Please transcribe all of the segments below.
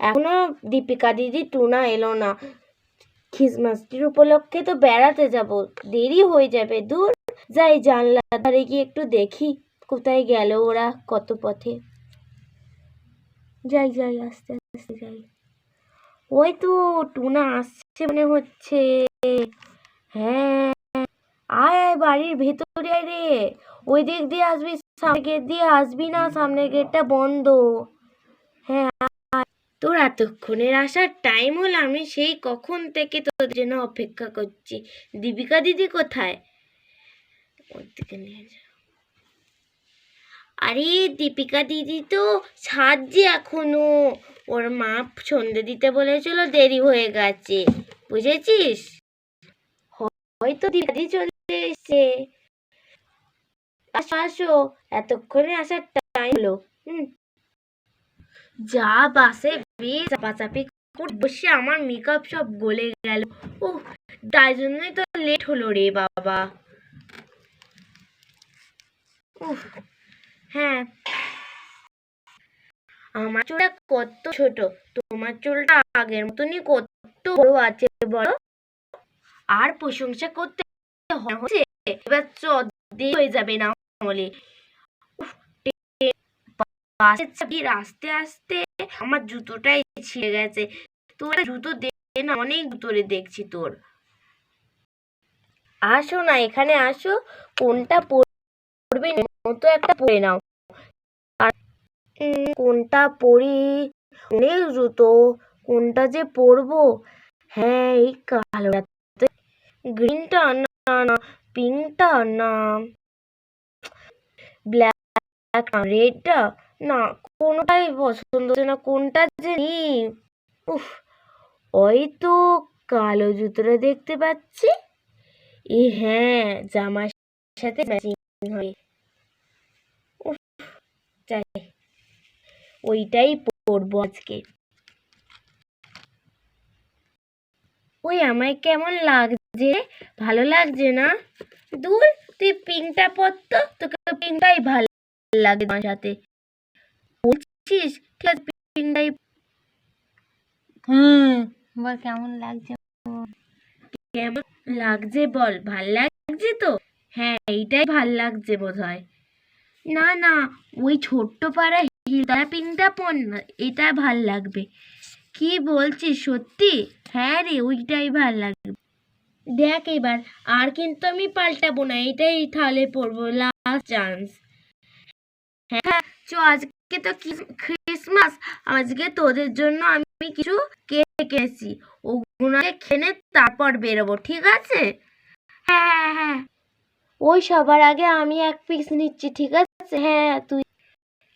এখনও দীপিকা দিদি, টুনা এলো না। খ্রিসমাসটির উপলক্ষে তো বেড়াতে যাব। দেরি হয়ে যাবে, দূর যাই জানলার ধারে গিয়ে একটু দেখি কোথায় গেল ওরা কত পথে। যাই যাই, আস্তে আস্তে যাই। ওই তো টুনা আসছে মনে হচ্ছে। হ্যাঁ আয় বাড়ির ভেতরে রে। ওই দিক দিয়ে আসবি, সামনে গেট দিয়ে আসবি না সামনের গেটটা বন্ধ। তোর এতক্ষণের আসার টাইম হলো, আমি সেই কখন থেকে তোদের জন্য অপেক্ষা করছি? দীপিকা দিদি কোথায়? ওর দিকে নিয়ে যা। আরে দীপিকা দিদি তো সাজছে এখনও। ওর মা সন্ধে দিতে বলেছিল, দেরি হয়ে গেছে। বুঝেছিস? হয়তো দীপিকা দিদি চলে এসছে। আসো আসো। এতক্ষণে আসার টাইম হলো। হুম। যা বাসে বেশ চাপাচাপি বসে আমার মেকআপ সব গলে গেল। ও তাই জন্যই তো লেট হলো রে বাবা। হ্যাঁ। আমার চুলটা কত ছোট, তোমার চুলটা আগের মতনই কত বড় আছে বড় আর প্রশংসা করতে হচ্ছে, এবার চ দেরি হয়ে যাবে না হলে। বাসের চাপির আস্তে আস্তে আমার জুতোটাই ছিঁড়ে গেছে। তোর জুতো দে না, অনেক দূরে দেখছি তোর। আসো না, এখানে আসো। কোনটা পরবে মতো একটা পরে নাও। কোনটা পরি? অনেক জুতো। কোনটা যে পরবো? হ্যাঁ এই কালোটা গ্রিনটা না না পিঙ্কটা না। ব্ল্যাক রেডটা। না, কোনোটাই পছন্দ হচ্ছে না, কোনটা যে নিই উফ, ওই তো কালো জুতোটা দেখতে পাচ্ছি। এ হ্যাঁ জামার সাথে ম্যাচিং ওইটাই পরবো আজকে। ওই আমায় কেমন লাগছে? ভালো লাগছে না? দূর, তুই পিঙ্কটা পরতো, তোকে পিঙ্কটাই ভালো লাগে আমার সাথে। বলছিস? ঠিক আছে হুম বল কেমন লাগছে? কেমন লাগছে বল ভালো লাগছে তো? হ্যাঁ এইটাই ভালো লাগছে বোধ হয় না না ওই ছোট্ট পাড়া হিলতলা পর না এটা ভালো লাগবে। কি বলছিস সত্যি? হ্যাঁ রে ওইটাই ভালো লাগবে। দেখ এবার আর কিন্তু আমি পাল্টাবো না এটাই তাহলে পরবো লাস্ট চান্স হ্যাঁ চ আজকে তো ক্রিসমাস আজকে তোদের জন্য আমি কিছু কেক এনেছি। ওগুলোকে খেনে তারপর বেরোবো ঠিক আছে? হ্যাঁ হ্যাঁ হ্যাঁ। ওই সবার আগে আমি এক পিস নিচ্ছি ঠিক আছে? হ্যাঁ তুই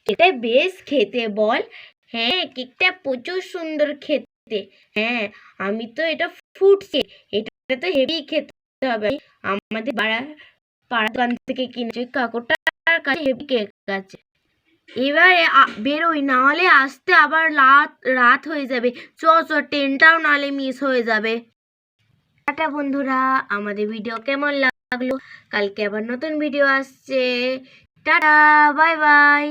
কেকটা বেশ খেতে বল। হ্যাঁ কেকটা প্রচুর সুন্দর খেতে। হ্যাঁ আমি তো এটা কেক এটা তো হেভি খেতে হবে। আমাদের পাড়া পাড়া দোকান থেকে কিনেছি। কাকুটার কাছে হেভি কেক আছে। এবারে বেরোই, নাহলে আসতে আবার রাত রাত হয়ে যাবে। চ চ ট্রেনটাও নাহলে মিস হয়ে যাবে। টাটা বন্ধুরা, আমাদের ভিডিও কেমন লাগল? কালকে আবার নতুন ভিডিও আসছে। Tata bye bye